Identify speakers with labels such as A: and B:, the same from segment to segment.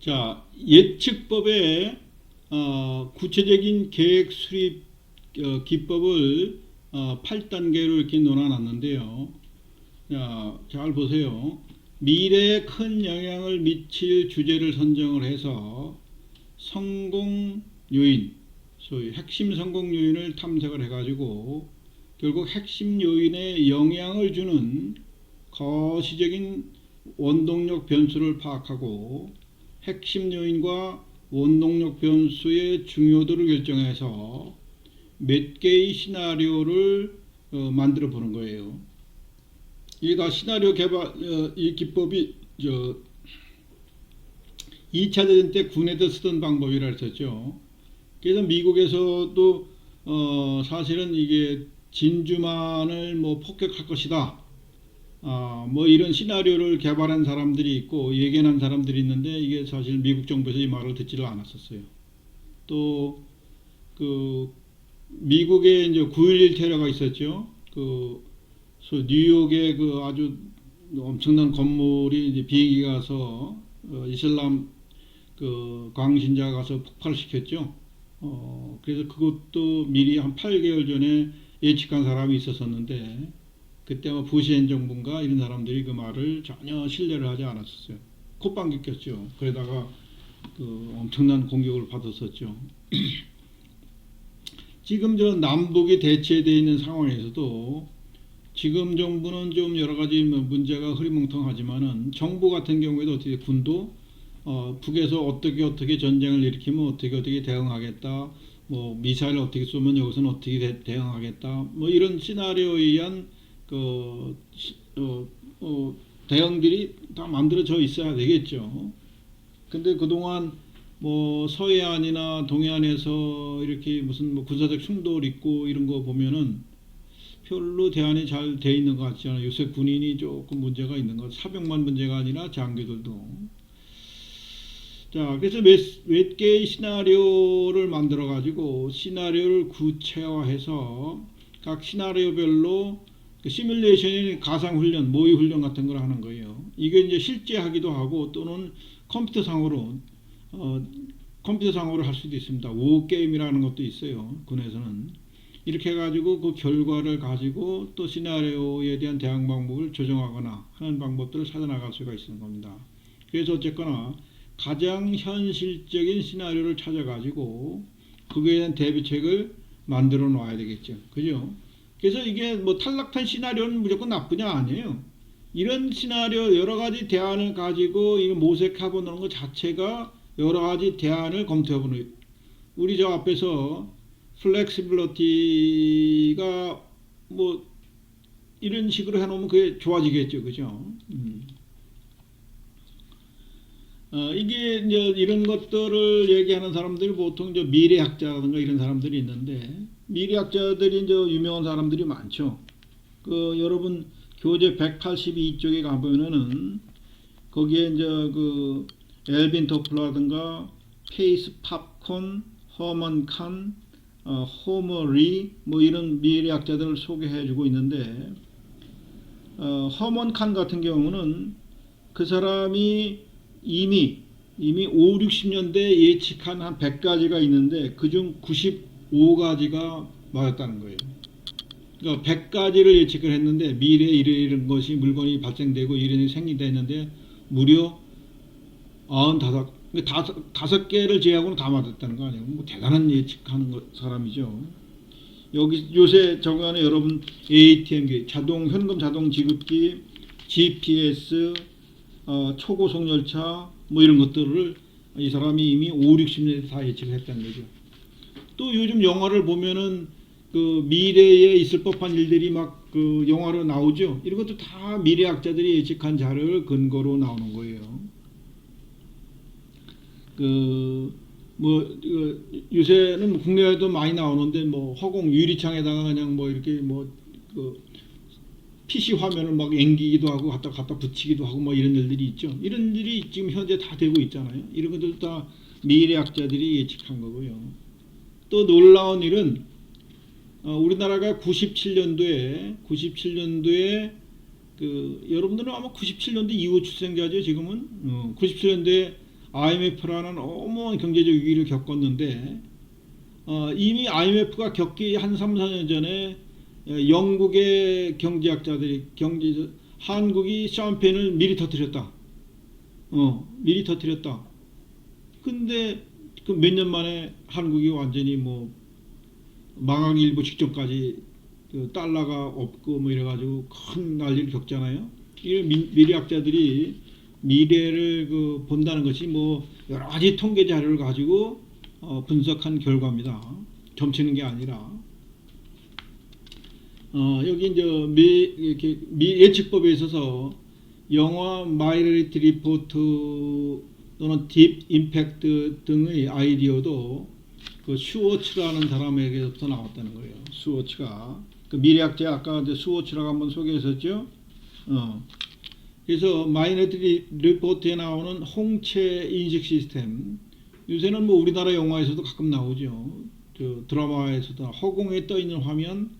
A: 자, 예측법의 어, 구체적인 계획 수립 어, 기법을 어, 8단계로 이렇게 놓아놨는데요. 자, 잘 보세요. 미래에 큰 영향을 미칠 주제를 선정을 해서 성공 요인, 소위 핵심 성공 요인을 탐색을 해가지고 결국 핵심 요인에 영향을 주는 거시적인 원동력 변수를 파악하고 핵심 요인과 원동력 변수의 중요도를 결정해서 몇 개의 시나리오를 어, 만들어 보는 거예요. 다 시나리오 개발 어, 이 기법이 저 2차 대전 때 군에서 쓰던 방법이라 했었죠. 그래서 미국에서도 어, 사실은 이게 진주만을 뭐 폭격할 것이다. 아, 뭐 이런 시나리오를 개발한 사람들이 있고 예견한 사람들이 있는데 이게 사실 미국 정부에서 이 말을 듣지를 않았었어요. 또 그 미국에 이제 9.11 테러가 있었죠. 그 소- 뉴욕에 그 아주 엄청난 건물이 이제 비행기 가서 어, 이슬람 그 광신자 가서 폭발시켰죠. 어, 그래서 그것도 미리 한 8개월 전에 예측한 사람이 있었었는데 그때 뭐 부시 행정부인가 이런 사람들이 그 말을 전혀 신뢰를 하지 않았었어요. 콧방귀 꼈죠. 그러다가 그 엄청난 공격을 받았었죠. 지금 저 남북이 대체되어 있는 상황에서도 지금 정부는 좀 여러 가지 뭐 문제가 흐리멍텅하지만은 정부 같은 경우에도 어떻게 군도 어, 북에서 어떻게 어떻게 전쟁을 일으키면 어떻게 어떻게 대응하겠다. 뭐 미사일 어떻게 쏘면 여기서는 어떻게 대, 대응하겠다. 뭐 이런 시나리오에 의한 그 시- 어, 어, 대응들이 다 만들어져 있어야 되겠죠. 근데 그동안 뭐 서해안이나 동해안에서 이렇게 무슨 뭐 군사적 충돌 있고 이런 거 보면은 별로 대안이 잘 돼 있는 것 같지 않아요. 요새 군인이 조금 문제가 있는 것. 사병만 문제가 아니라 장교들도. 자, 그래서 몇, 몇 개의 시나리오를 만들어 가지고 시나리오를 구체화해서 각 시나리오별로 그 시뮬레이션이 가상 훈련, 모의 훈련 같은 걸 하는 거예요. 이게 이제 실제 하기도 하고 또는 컴퓨터상으로 어, 컴퓨터상으로 할 수도 있습니다. 워 게임이라는 것도 있어요. 군에서는 이렇게 해가지고 그 결과를 가지고 또 시나리오에 대한 대응 방법을 조정하거나 하는 방법들을 찾아나갈 수가 있는 겁니다. 그래서 어쨌거나 가장 현실적인 시나리오를 찾아가지고 그거에 대한 대비책을 만들어 놔야 되겠죠. 그죠? 그래서 이게 뭐 탈락한 시나리오는 무조건 나쁘냐 아니에요. 이런 시나리오 여러 가지 대안을 가지고 이 모색해 보는 것 자체가 여러 가지 대안을 검토해 보는 우리 저 앞에서 플렉시빌리티가 뭐 이런 식으로 해놓으면 그게 좋아지겠죠, 그죠? 음. 어, 이게 이제 이런 것들을 얘기하는 사람들이 보통 이제 미래학자라든가 이런 사람들이 있는데 미래학자들이 이제 유명한 사람들이 많죠. 그 여러분 교재 182쪽에 가보면은 거기에 이제 그 엘빈 토플라든가 페이스 팝콘, 허먼 칸, 어, 호머 리, 뭐 이런 미래학자들을 소개해주고 있는데 어, 허먼 칸 같은 경우는 그 사람이 이미 이미 5, 60년대 예측한 한 100가지가 있는데 그중 95가지가 맞았다는 거예요. 그러니까 100가지를 예측을 했는데 미래에 이런 것이 물건이 발생되고 이런 일이 생긴다 했는데 무려 95 다섯, 다섯 개를 제외하고는 다 맞았다는 거 아니에요? 뭐 대단한 예측하는 것, 사람이죠. 여기 요새 적용하는 여러분 ATM기, 자동 현금 자동 지급기, GPS, 어, 초고속 열차 뭐 이런 것들을 이 사람이 이미 5, 60년대 다 예측을 했다는 거죠. 또 요즘 영화를 보면은 그 미래에 있을 법한 일들이 막 그 영화로 나오죠. 이런 것도 다 미래학자들이 예측한 자료를 근거로 나오는 거예요. 그, 뭐, 그 요새는 뭐 국내에도 많이 나오는데, 뭐, 허공 유리창에다가 그냥 뭐, 이렇게 뭐, 그, PC 화면을 막 앵기기도 하고, 갖다 갖다 붙이기도 하고, 뭐, 이런 일들이 있죠. 이런 일이 지금 현재 다 되고 있잖아요. 이런 것들도 다 미래학자들이 예측한 거고요. 또 놀라운 일은, 어, 우리나라가 97년도에, 97년도에, 그, 여러분들은 아마 97년도 이후 출생자죠, 지금은? 어, 97년도에 IMF라는 어마어마한 경제적 위기를 겪었는데 어, 이미 IMF가 겪기 한 3, 4년 전에 어, 영국의 경제학자들이 경제 한국이 샴페인을 미리 터뜨렸다. 어, 미리 터뜨렸다. 근데 그 몇 년 만에 한국이 완전히 뭐 망하기 일보 직전까지 그 달러가 없고 뭐 이래가지고 큰 난리를 겪잖아요. 이 미- 미래학자들이 미래를 그 본다는 것이 뭐 여러 가지 통계 자료를 가지고 어, 분석한 결과입니다. 점치는 게 아니라 어, 여기 이제 미 예측법에 있어서 영화 마이너리티 리포트 또는 딥 임팩트 등의 아이디어도 그 슈워츠라는 사람에게서부터 나왔다는 거예요. 슈워츠가 그 미래학자 아까 이제 슈워츠라고 한번 소개했었죠. 어. 그래서 마이너리티 리포트에 나오는 홍채 인식 시스템 요새는 뭐 우리나라 영화에서도 가끔 나오죠. 그 드라마에서도 허공에 떠 있는 화면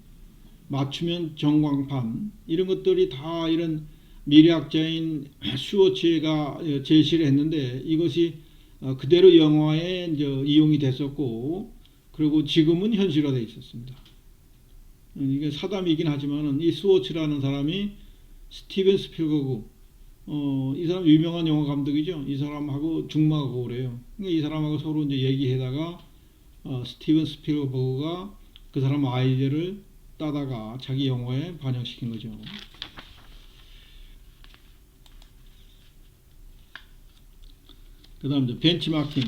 A: 맞추면 전광판 이런 것들이 다 이런 미래학자인 슈워츠가 제시를 했는데 이것이 어, 그대로 영화에 이용이 됐었고 그리고 지금은 현실화되어 있었습니다. 음, 이게 사담이긴 하지만은 이 스워츠라는 사람이 스티븐 스필버그 어, 이 사람 유명한 영화 감독이죠. 이 사람하고 중마고 그래요. 그러니까 이 사람하고 서로 이제 얘기하다가 어, 스티븐 스필버그가 그 사람 아이디어를 따다가 자기 영화에 반영시킨 거죠. 그 다음 이제 벤치마킹.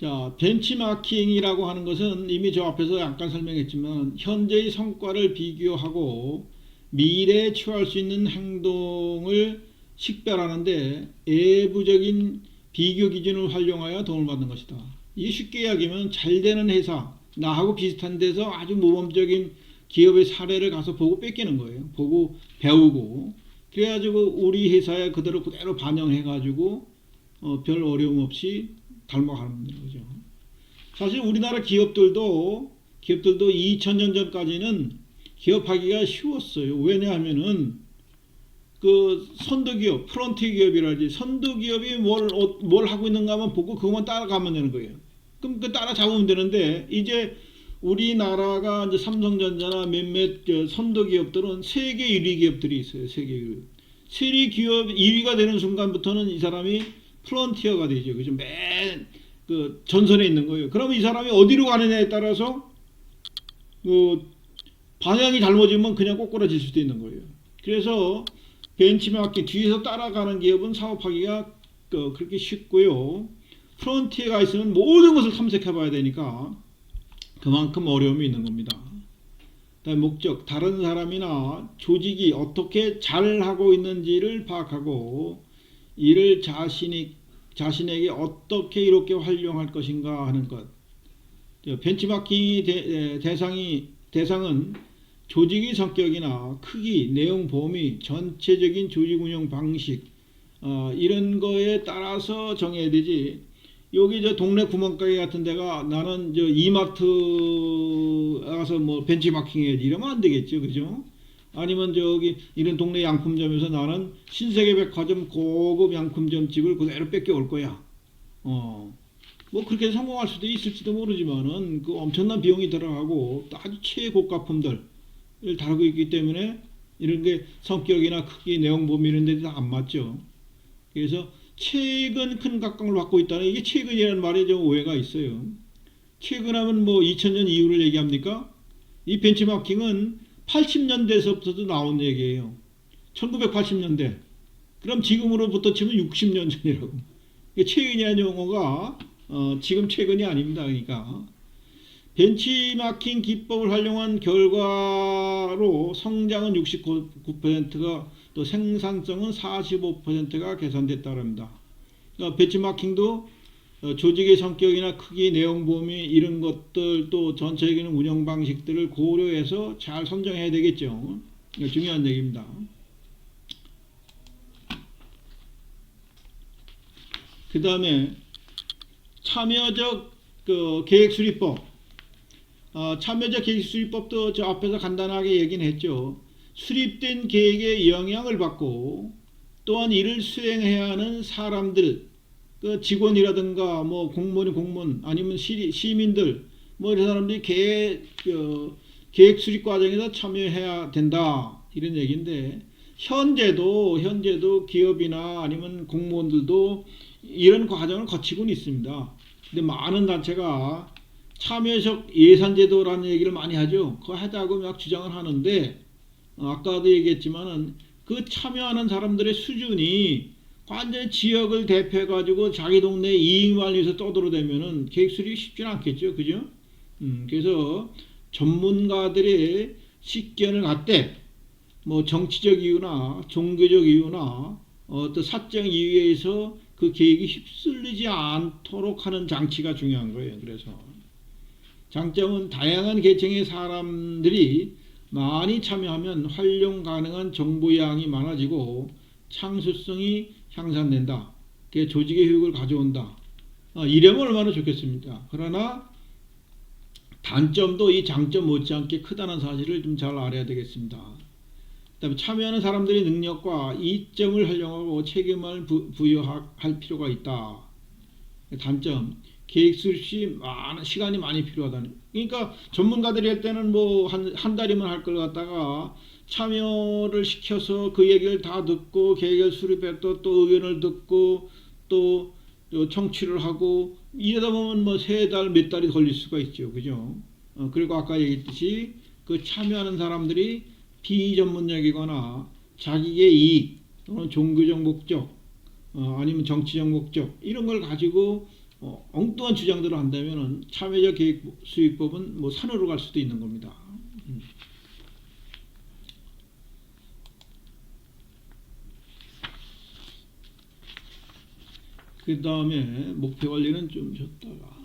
A: 자, 벤치마킹이라고 하는 것은 이미 저 앞에서 약간 설명했지만 현재의 성과를 비교하고 미래에 취할 수 있는 행동을 식별하는데 외부적인 비교 기준을 활용하여 도움을 받는 것이다. 이 쉽게 이야기하면 잘 되는 회사, 나하고 비슷한 데서 아주 모범적인 기업의 사례를 가서 보고 뺏기는 거예요. 보고 배우고 그래가지고 우리 회사에 그대로 그대로 반영해가지고 어, 별 어려움 없이 닮아가는 거죠. 사실 우리나라 기업들도 기업들도 2000년 전까지는 기업하기가 쉬웠어요. 왜냐하면은 그 선도기업, 프론트 기업이라지 선도기업이 뭘, 어- 뭘 하고 있는가 하면 보고 그것만 따라가면 되는 거예요. 그럼 그 따라잡으면 되는데 이제 우리나라가 이제 삼성전자나 몇몇 저 선도기업들은 세계 1위 기업들이 있어요. 세계 1위. 세계 기업 1위가 되는 순간부터는 이 사람이 프론티어가 되죠. 그죠? 맨 그 전선에 있는 거예요. 그러면 이 사람이 어디로 가느냐에 따라서 그 방향이 잘못이면 그냥 꼬꾸라질 수도 있는 거예요. 그래서 벤치마킹 뒤에서 따라가는 기업은 사업하기가 그 그렇게 쉽고요. 프론티어가 있으면 모든 것을 탐색해 봐야 되니까 그만큼 어려움이 있는 겁니다. 목적, 다른 사람이나 조직이 어떻게 잘 하고 있는지를 파악하고 이를 자신이 자신에게 어떻게 이롭게 활용할 것인가 하는 것. 저 벤치마킹이 대, 대상이 대상은 조직의 성격이나 크기, 내용 범위, 전체적인 조직 운영 방식 어, 이런 거에 따라서 정해야 되지. 여기 저 동네 구멍가게 같은 데가 나는 저 이마트 가서 뭐 벤치마킹 해야지 이러면 안 되겠죠, 그죠? 아니면 저기 이런 동네 양품점에서 나는 신세계 백화점 고급 양품점 집을 그대로 뺏겨 올 거야. 어. 뭐 그렇게 성공할 수도 있을지도 모르지만은 그 엄청난 비용이 들어가고 또 아주 최고가품들을 다루고 있기 때문에 이런 게 성격이나 크기, 내용 범위 이런 데도 안 맞죠. 그래서 최근 큰 각광을 받고 있다는 이게 최근이라는 말에 좀 오해가 있어요. 최근하면 뭐 2000년 이후를 얘기합니까? 이 벤치마킹은 80년대에서부터도 나온 얘기예요. 1980년대. 그럼 지금으로부터 치면 60년 전이라고. 최근이라는 용어가 어, 지금 최근이 아닙니다. 그러니까 벤치마킹 기법을 활용한 결과로 성장은 69%가 또 생산성은 45%가 개선됐다고 합니다. 그러니까 벤치마킹도 어, 조직의 성격이나 크기, 내용 범위 이런 것들 또 전체적인 운영 방식들을 고려해서 잘 선정해야 되겠죠. 중요한 얘기입니다. 그 다음에 참여적 그 계획 수립법. 어, 참여적 계획 수립법도 저 앞에서 간단하게 얘기는 했죠. 수립된 계획에 영향을 받고 또한 이를 수행해야 하는 사람들 그 직원이라든가 뭐 공무원이 공무원 아니면 시, 시민들 뭐 이런 사람들이 계획 그, 계획 수립 과정에서 참여해야 된다 이런 얘기인데 현재도 현재도 기업이나 아니면 공무원들도 이런 과정을 거치고는 있습니다. 근데 많은 단체가 참여적 예산제도라는 얘기를 많이 하죠. 그거 하자고 막 주장을 하는데 어, 아까도 얘기했지만은 그 참여하는 사람들의 수준이 완전히 지역을 대표해 가지고 자기 동네 이익만 위해서 떠들어대면은 계획 수립이 쉽지는 않겠죠, 그죠? 음, 그래서 전문가들의 식견을 갖되 뭐 정치적 이유나 종교적 이유나 어떤 사적 이유에서 그 계획이 휩쓸리지 않도록 하는 장치가 중요한 거예요. 그래서 장점은 다양한 계층의 사람들이 많이 참여하면 활용 가능한 정보량이 많아지고 창수성이 향상된다. 그게 조직의 효익을 가져온다. 어, 이러면 얼마나 좋겠습니까? 그러나 단점도 이 장점 못지않게 크다는 사실을 좀 잘 알아야 되겠습니다. 그다음에 참여하는 사람들의 능력과 이점을 활용하고 책임을 부, 부여할 필요가 있다. 단점 계획 수립이 많은 시간이 많이 필요하다는. 그러니까 전문가들이 할 때는 뭐 한 한 달이면 할 걸 갖다가 참여를 시켜서 그 얘기를 다 듣고 계획을 수립했고 또 의견을 듣고 또, 또 청취를 하고 이러다 보면 뭐 세 달 몇 달이 걸릴 수가 있죠, 그죠? 어, 그리고 아까 얘기했듯이 그 참여하는 사람들이 비전문적이거나 자기의 이익 또는 종교적 목적 어, 아니면 정치적 목적 이런 걸 가지고 어, 엉뚱한 주장들을 한다면은 참여적 계획 수익법은 뭐 산으로 갈 수도 있는 겁니다. 음. 그 다음에 목표 관리는 좀 줬다가